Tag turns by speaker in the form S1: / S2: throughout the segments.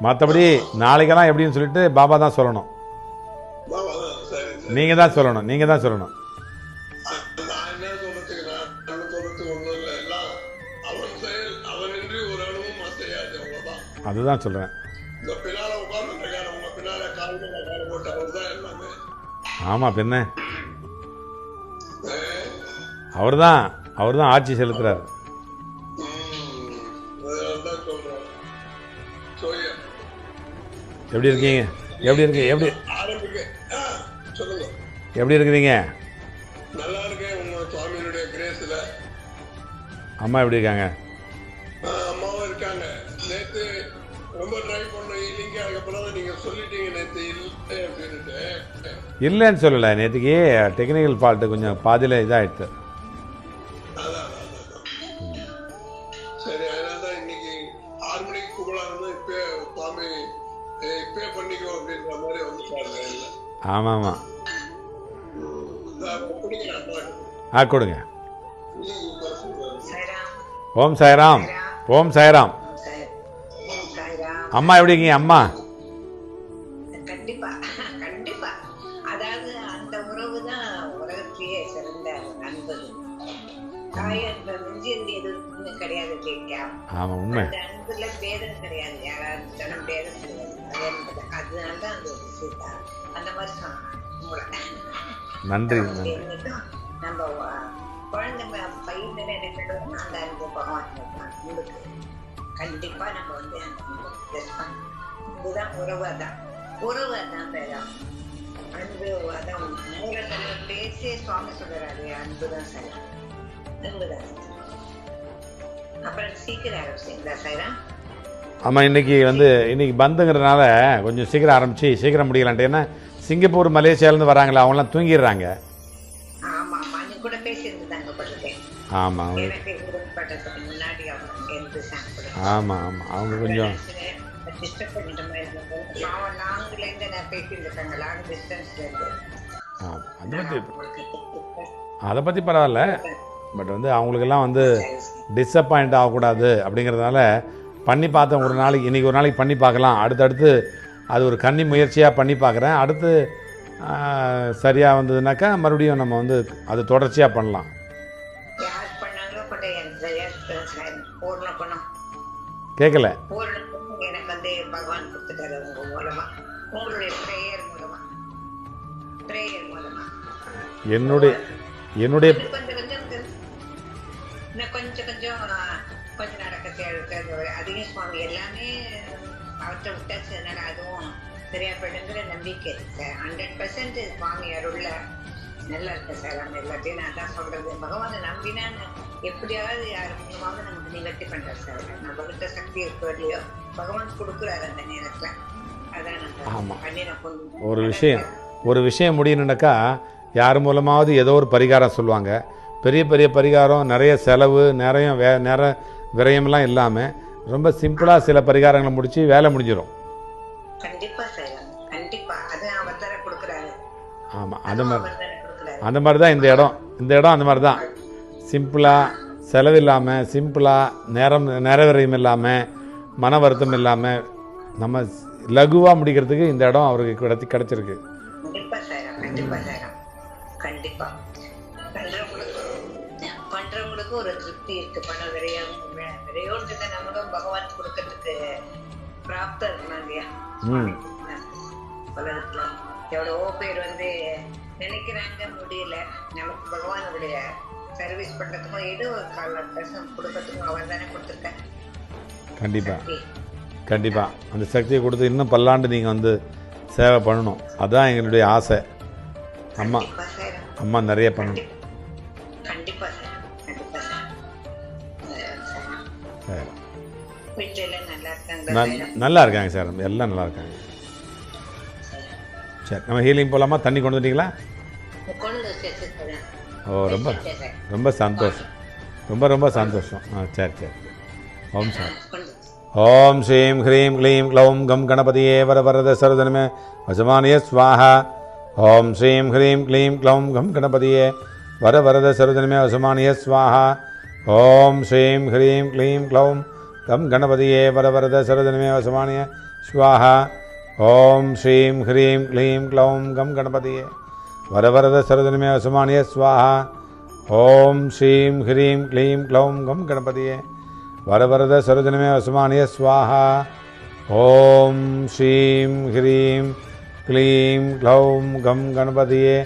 S1: மற்றபடி நாளைக்கெல்லாம் எப்படின்னு சொல்லிட்டு பாபா தான் சொல்லணும்.
S2: பாபா தான்
S1: நீங்கள் சொல்லணும் நீங்கள் தான் சொல்லணும். அதுதான் சொல்கிறேன்
S2: எல்லாமே
S1: ஆமாம் பின்ன
S2: அஹ்,
S1: அவர் தான் அவர் தான் ஆட்சி செலுத்துறாரு. எப்படி இருக்கீங்க? எப்படி இருக்கு? எப்படி? எப்படி இருக்கிறீங்க?
S2: நல்லா இருக்கேன். உங்க சுவாமியினுடைய கிரேஸ்ல.
S1: அம்மா எப்படி இருக்காங்க?
S2: அம்மாவும் இருக்காங்க. நேத்து ரொம்ப ட்ரை பண்ணோம் இல்லைங்க அதுக்கப்புறம் தான் நீங்க சொல்லிட்டீங்க நேத்து இல்லை அப்படின்ட்டு
S1: இல்லைன்னு சொல்லலை. நேற்றுக்கு டெக்னிக்கல் ஃபால்ட்டு கொஞ்சம் பாதியில் இதாகிடுது ஆமாம். ஆமாம் ஆ கொடுங்க. ஓம் சாய்ராம். ஓம் சாய்ராம்.
S3: சாய் சாய்ராம்
S1: அம்மா எப்படி இருக்கீங்க? அம்மா.
S3: கண்டிப்பா கண்டிப்பா.
S1: நன்றி நன்றி.
S3: நம்ம வ- குழந்தை ம- பையன் மேல என்ன கட்டுவோமோ அந்த அன்பு பகவான் கொடுப்பான். உங்களுக்கு கண்டிப்பா நம்ம வந்து அந்த அன்பை bless பண்ணணும். இதுதான் உறவு அதான் உறவு அதான் பேரா அன்பு அதான் மூலத்தன பேசிய சுவாமி சொல்றாரு அன்பு தான் சரி. அன்பு தான் சரி. அப்புறம் சீக்கிரம் ஆரம்பிச்சிங்களா சைரா?
S1: ஆமாம் இன்னைக்கு வந்து இன்னைக்கு பந்துங்கிறதுனால கொஞ்சம் சீக்கிரம் ஆரம்பித்து சீக்கிரம் முடியலான்ட்டு ஏன்னா சிங்கப்பூர் மலேசியாவிலேருந்து வராங்களே அவங்களாம் தூங்கிடுறாங்க. ஆமாம் ஆமாம் ஆமாம் அவங்க கொஞ்சம் அதை பற்றி அதை பற்றி பரவாயில்ல. பட் வந்து அவங்களுக்கெல்லாம் வந்து டிசப்பாயிண்ட் ஆகக்கூடாது அப்படிங்கிறதுனால பண்ணி பார்த்தேன். ஒரு நாளைக்கு இன்றைக்கி ஒரு நாளைக்கு பண்ணி பார்க்கலாம். அடுத்தடுத்து அது ஒரு கன்னி முயற்சியாக பண்ணி பார்க்குறேன். அடுத்து சரியாக வந்ததுனாக்கா மறுபடியும் நம்ம வந்து அது தொடர்ச்சியாக பண்ணலாம். கேட்கல. என்னுடைய என்னுடைய
S3: கொஞ்சம் கொஞ்சம் கொஞ்சம். நடக்க தேவை அதிகம் சுவாமி எல்லாமே அவர்கிட்ட விட்டாச்சு அதனால அதுவும் சரியா போயிடுங்கிற நம்பிக்கை சார் ஹண்ட்ரட் பர்சன்ட் சுவாமி அருள்ல நல்லா இருக்கு சார் அந்த எல்லாத்தையும் நான் தான் சொல்றது. பகவானை நம்பினான்னு எப்படியாவது யார் மூலமாவது நமக்கு நிவர்த்தி பண்றாரு சார். நம்ம கிட்ட சக்தி இருக்கோ இல்லையோ பகவான் கொடுக்குறாரு அந்த நேரத்துல. அதான்
S1: ஒரு விஷயம் ஒரு விஷயம் முடியணுன்னாக்கா யார் மூலமாவது ஏதோ ஒரு பரிகாரம் சொல்லுவாங்க. பெரிய பெரிய பரிகாரம் நிறைய செலவு நிறைய வே நிற விரயம்லாம் இல்லாமல் ரொம்ப சிம்பிளாக சில பரிகாரங்களை முடித்து வேலை முடிஞ்சிடும் ஆமாம் அந்த மாதிரி அந்த மாதிரி தான் இந்த இடம். இந்த இடம் அந்த மாதிரி தான். சிம்பிளாக செலவில்லாமல் சிம்பிளாக நேரம் நிறைவரையும் இல்லாமல் மன வருத்தம் இல்லாமல் நம்ம லகுவாக முடிக்கிறதுக்கு இந்த இடம் அவருக்கு கிடைச்சி கிடச்சிருக்கு.
S3: கண்டிப்பா சார். கண்டிப்பா சார். கண்டிப்பா. பண்றவங்களுக்கு பண்றவங்களுக்கு ஒரு திருப்தி இருக்கு. பண விரையும் விரையோன்றத நம்மளும் பகவான் கொடுக்கறதுக்கு பிராப்தம் இருக்கணும் இல்லையா உலகத்துல எவ்வளவோ பேர் வந்து நினைக்கிறாங்க முடியல. நமக்கு பகவானுடைய சர்வீஸ் பண்றதுக்கும் ஏதோ ஒரு கால பேசம் கொடுக்கறதுக்கும் அவர் தானே கொடுத்துருக்காரு.
S1: கண்டிப்பாக கண்டிப்பாக அந்த சக்தியை கொடுத்து இன்னும் பல்லாண்டு நீங்கள் வந்து சேவை பண்ணணும். அதுதான் எங்களுடைய ஆசை. அம்மா
S3: கண்டிப்பா
S1: அம்மா நிறைய பண்ணணும்.
S3: நல்லா இருக்காங்க
S1: நல்- நல்லா இருக்காங்க சார் எல்லாம் நல்லா இருக்காங்க. சரி. நம்ம ஹீலிங் போகலாமா தண்ணி கொண்டு வந்துட்டீங்களா ஓ ரொம்ப ரொம்ப சந்தோஷம். ரொம்ப ரொம்ப சந்தோஷம். ஆ சரி சரி. ஓம் சார் ஓம் ஸ்ரீம் ஹ்ரீம் க்ளீம் க்ளௌம் கம் கணபதியே வர வரத சரதனமே. வசமானிய ஸ்வாஹா. ஓம் ஸ்ரீம் ஹ்ரீம் க்ளீம் க்ளௌம் கம் கணபதியே வர வரத சரதனமே. வசமானிய ஸ்வாஹா. ஓம் ஸ்ரீம் ஹ்ரீம் க்ளீம் க்ளௌம் கம் கணபதியே வரவரத சரதனமே வசமானிய ஸ்வாஹா ஓம் ஸ்ரீம் ஹ்ரீம் க்ளீம் க்ளௌம் கம் கணபதியே வரவரத சரதனமே வசமானிய ஸ்வாஹா ஓம் ஸ்ரீம் ஹ்ரீம் க்ளீம் க்ளௌம் கம் கணபதியே வரவரத சரதனமே வசமானிய ஸ்வாஹா ஓம் ஸ்ரீம் ஹ்ரீம் க்ளீம் க்ளௌம் கம் கணபதியே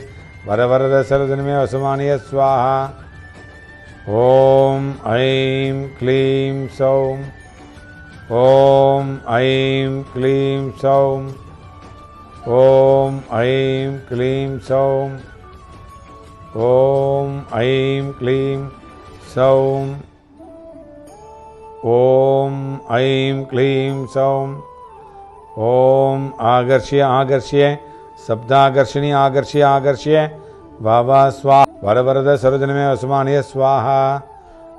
S1: வரவரத சரதனமே வசமானிய ஸ்வாஹா ஓம் ஐம் க்ளீம் சௌம் ஓம் ஐம் க்ளீம் சௌம் ஓம் ஐம் க்ளீம் சௌம் ஓம் ஐம் க்ளீம் சௌம் ஓம் ஐம் க்ளீம் சௌம் ஓம் ஆகர்ஷ்ய ஆகர்ஷ்ய சப்தாகர்ஷிணி ஆகர்ஷ்ய ஆகர்ஷ்ய வாவா ஸ்வா वरवरदसरोजनमे वसुमानय स्वाहा।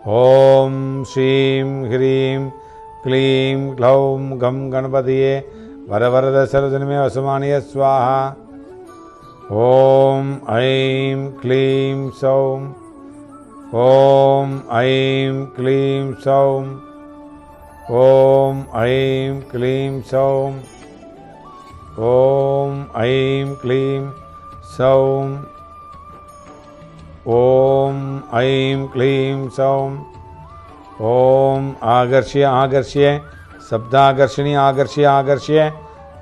S1: ॐ श्रीं ह्रीं क्लीं क्लौं घं गणपतये वरवरदसरोजनमे वसुमानय स्वाहा। ॐ ऐं क्लीं सौं। ॐ ऐं क्लीं सौं। ॐ ऐं क्लीं सौं। ॐ ऐं क्लीं सौं। ओम ऐं क्लीं सौं। ओम आगर्ष्य आगर्ष्य शब्दाकर्षिणी आगर्ष्य आगर्ष्य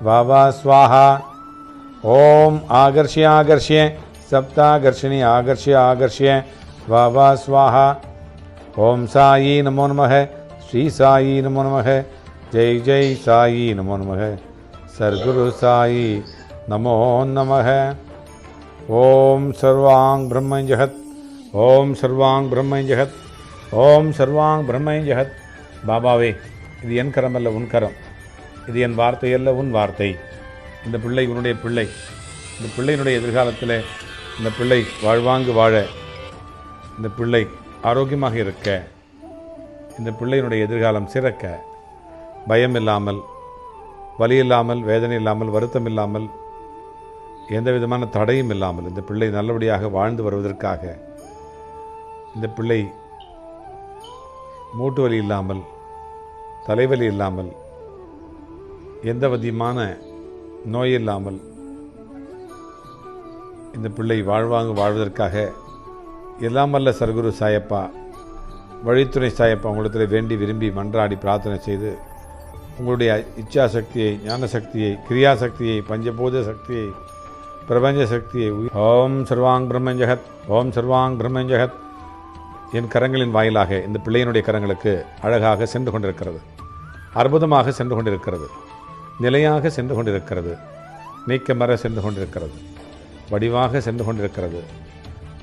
S1: भावा स्वाहा। ओम आगर्ष्य आगर्ष्य सप्ताकर्षिणी आगर्ष्य आगर्ष्य भावा स्वाहा। ओम साई नमो नमः, श्री साई नमो नमः, जय जय साई नमो नमः। सरगुरु साई नमो नमः। ஓம் சர்வாங் பிரம்மன் ஜெகத். ஓம் சர்வாங் பிரம்மன் ஜெகத். ஓம் சர்வாங் பிரம்ம ஜெகத். பாபாவே இது என் கரம் அல்ல உன் கரம். இது என் வார்த்தை அல்ல உன் வார்த்தை. இந்த பிள்ளை உன்னுடைய பிள்ளை. இந்த பிள்ளையினுடைய எதிர்காலத்தில் இந்த பிள்ளை வாழ்வாங்கு வாழ. இந்த பிள்ளை ஆரோக்கியமாக இருக்க. இந்த பிள்ளையினுடைய எதிர்காலம் சிறக்க. பயம் இல்லாமல் வலி இல்லாமல் வேதனை இல்லாமல் வருத்தம் இல்லாமல் எந்த விதமான தடையும் இல்லாமல் இந்த பிள்ளை நல்லபடியாக வாழ்ந்து வருவதற்காக இந்த பிள்ளை மூட்டு வலி இல்லாமல் தலைவலி இல்லாமல் எந்த விதமான நோய் இல்லாமல் இந்த பிள்ளை வாழ்வாங்க வாழ்வதற்காக எல்லாம் அல்ல சர்க்குரு சாயப்பா வழித்துறை சாயப்பா உங்களிடத்தில் வேண்டி விரும்பி மன்றாடி பிரார்த்தனை செய்து உங்களுடைய இச்சா சக்தியை ஞான சக்தியை கிரியா சக்தியை பஞ்சபூத சக்தியை பிரபஞ்ச சக்தியை ஓம் சர்வாங் பிரம்மன் ஜெகத் ஓம் சர்வாங் பிரம்மன் ஜெகத் என் கரங்களின் வாயிலாக இந்த பிள்ளையினுடைய கரங்களுக்கு அழகாக சென்று கொண்டிருக்கிறது அற்புதமாக சென்று கொண்டிருக்கிறது நிலையாக சென்று கொண்டிருக்கிறது நீக்கமர சென்று கொண்டிருக்கிறது வடிவாக சென்று கொண்டிருக்கிறது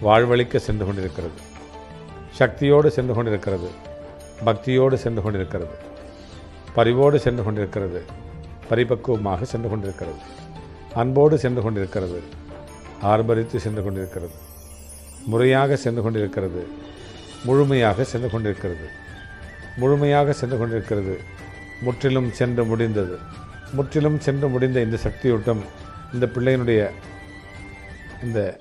S1: வாழ்வழிக்க சென்று கொண்டிருக்கிறது சக்தியோடு சென்று கொண்டிருக்கிறது பக்தியோடு சென்று கொண்டிருக்கிறது பரிவோடு சென்று கொண்டிருக்கிறது பரிபக்குவமாக சென்று கொண்டிருக்கிறது அன்போடு சென்று கொண்டிருக்கிறது. ஆர்ப்பரித்து சென்று கொண்டிருக்கிறது. முறையாக சென்று கொண்டிருக்கிறது. முழுமையாக சென்று கொண்டிருக்கிறது. முழுமையாக சென்று கொண்டிருக்கிறது. முற்றிலும் சென்று முடிந்தது. முற்றிலும் சென்று முடிந்த இந்த சக்தியூட்டம் இந்த பிள்ளையினுடைய இந்த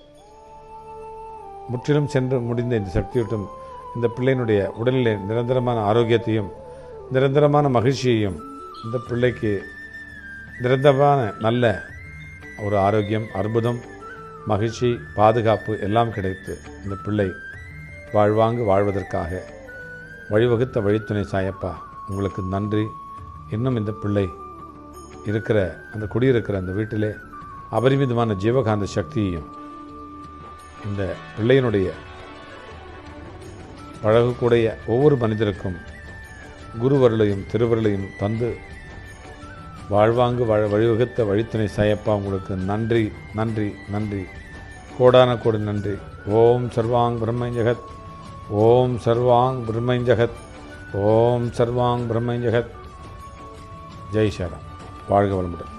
S1: முற்றிலும் சென்று முடிந்த இந்த சக்தியூட்டம் இந்த பிள்ளையினுடைய உடலிலே நிரந்தரமான ஆரோக்கியத்தையும் நிரந்தரமான மகிழ்ச்சியையும் இந்த பிள்ளைக்கு நிரந்தரமான நல்ல ஒரு ஆரோக்கியம் அற்புதம் மகிழ்ச்சி பாதுகாப்பு எல்லாம் கிடைத்து இந்த பிள்ளை வாழ்வாங்கு வாழ்வதற்காக வழிவகுத்த வழித்துணை சாயப்பா உங்களுக்கு நன்றி. இன்னும் இந்த பிள்ளை இருக்கிற அந்த குடியிருக்கிற அந்த வீட்டிலே அபரிமிதமான ஜீவகாந்த சக்தியையும் இந்த பிள்ளையினுடைய பழகக்கூடிய ஒவ்வொரு மனிதருக்கும் குருவருளையும் திருவருளையும் தந்து வாழ்வாங்கு வாழ வழிவகுத்த வழித்துணை சாயப்பா உங்களுக்கு நன்றி நன்றி நன்றி. கோடான கோடி நன்றி. ஓம் சர்வாங் பிரம்மஞ்சகத் ஓம் சர்வாங் பிரம்மஞ்சகத் ஓம் சர்வாங் பிரம்மஞ்சகத் ஜெய் ஷாராம். வாழ்க வளமுடன்.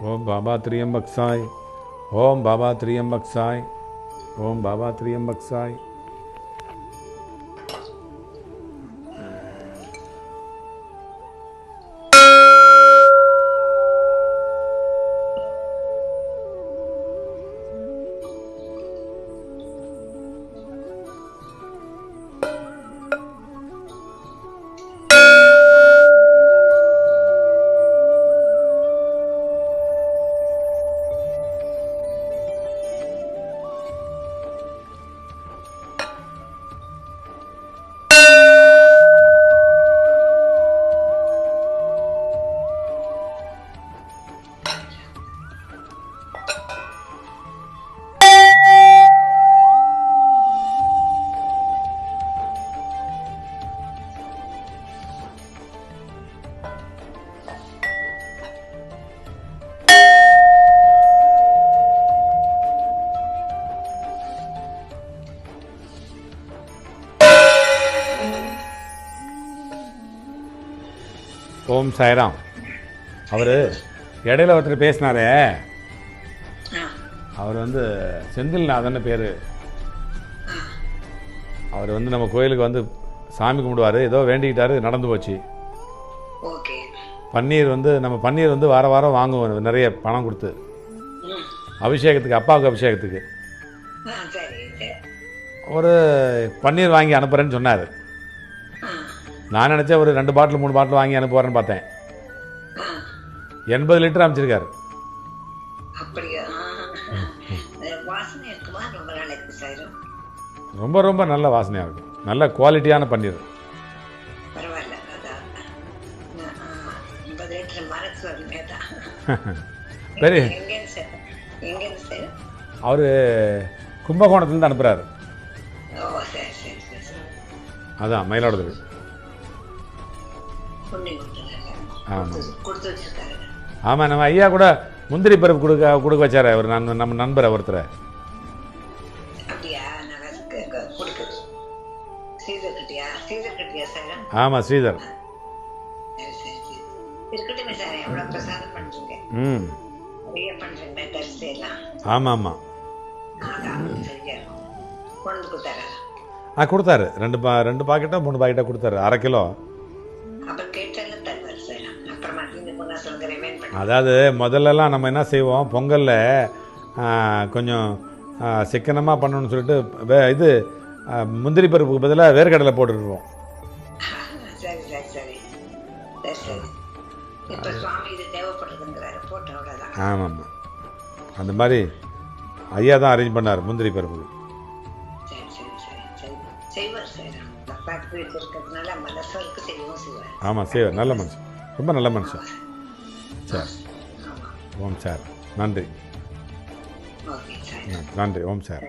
S1: ஓம் பாபா திரியம்பக்சாய் ஓம் பாபா திரியம்பக்சாய் ஓம் பாபா திரியம்பக் ஓம் சாய்ராம். அவர் இடையில ஒருத்தர் பேசினாரே. அவர் வந்து செந்தில்நாதன் பேர். அவர் வந்து நம்ம கோயிலுக்கு வந்து சாமி கும்பிடுவார். ஏதோ வேண்டிக்கிட்டாரு நடந்து போச்சு. பன்னீர் வந்து நம்ம பன்னீர் வந்து வார வாரம் வாங்குவோம் நிறைய பணம் கொடுத்து. அபிஷேகத்துக்கு அப்பாவுக்கு அபிஷேகத்துக்கு. ஒரு பன்னீர் வாங்கி அனுப்புகிறேன்னு சொன்னார். நான் நினச்சேன் ஒரு ரெண்டு பாட்டில் மூணு பாட்டில் வாங்கி அனுப்புவார்னு பார்த்தேன். எண்பது லிட்டர் அமைச்சிருக்காரு
S3: ரொம்ப
S1: ரொம்ப நல்ல வாசனையாக இருக்கும். நல்ல குவாலிட்டியான பன்னீர். பெரிய அவர் கும்பகோணத்துலேருந்து அனுப்புகிறாரு அதான் மயிலாடுதுறை. ஆமாம் நம்ம ஐயா கூட முந்திரி பருப்பு கொடுக்க கொடுக்க வச்சாரு அவர். நான் நம்ம நண்பர் ஒருத்தரை. ஆமாம் ஸ்ரீதர் ம். ஆமாம் ஆமாம் ஆ கொடுத்தாரு. ரெண்டு பா ரெண்டு பாக்கெட்டா மூணு பாக்கெட்டா கொடுத்தாரு. அரை கிலோ. அதாவது முதல்லலாம் நம்ம என்ன செய்வோம்? பொங்கலில் கொஞ்சம் சிக்கனமாக பண்ணணும்னு சொல்லிட்டு வே இது முந்திரி பருப்புக்கு பதிலாக வேர்க்கடலை போட்டுருவோம். ஆமாம் ஆமாம் அந்த மாதிரி ஐயா தான் அரேஞ்ச் பண்ணார் முந்திரி பருப்புக்கு.
S3: செய்வார் இருக்கிறதுனால மனசருக்கு செய்யவும் செய்வார்
S1: ஆமாம் செய்வார் நல்ல மனுஷன் ரொம்ப நல்ல மனுஷன் சரி ஓம் சார் நன்றி நன்றி ஓம் சார்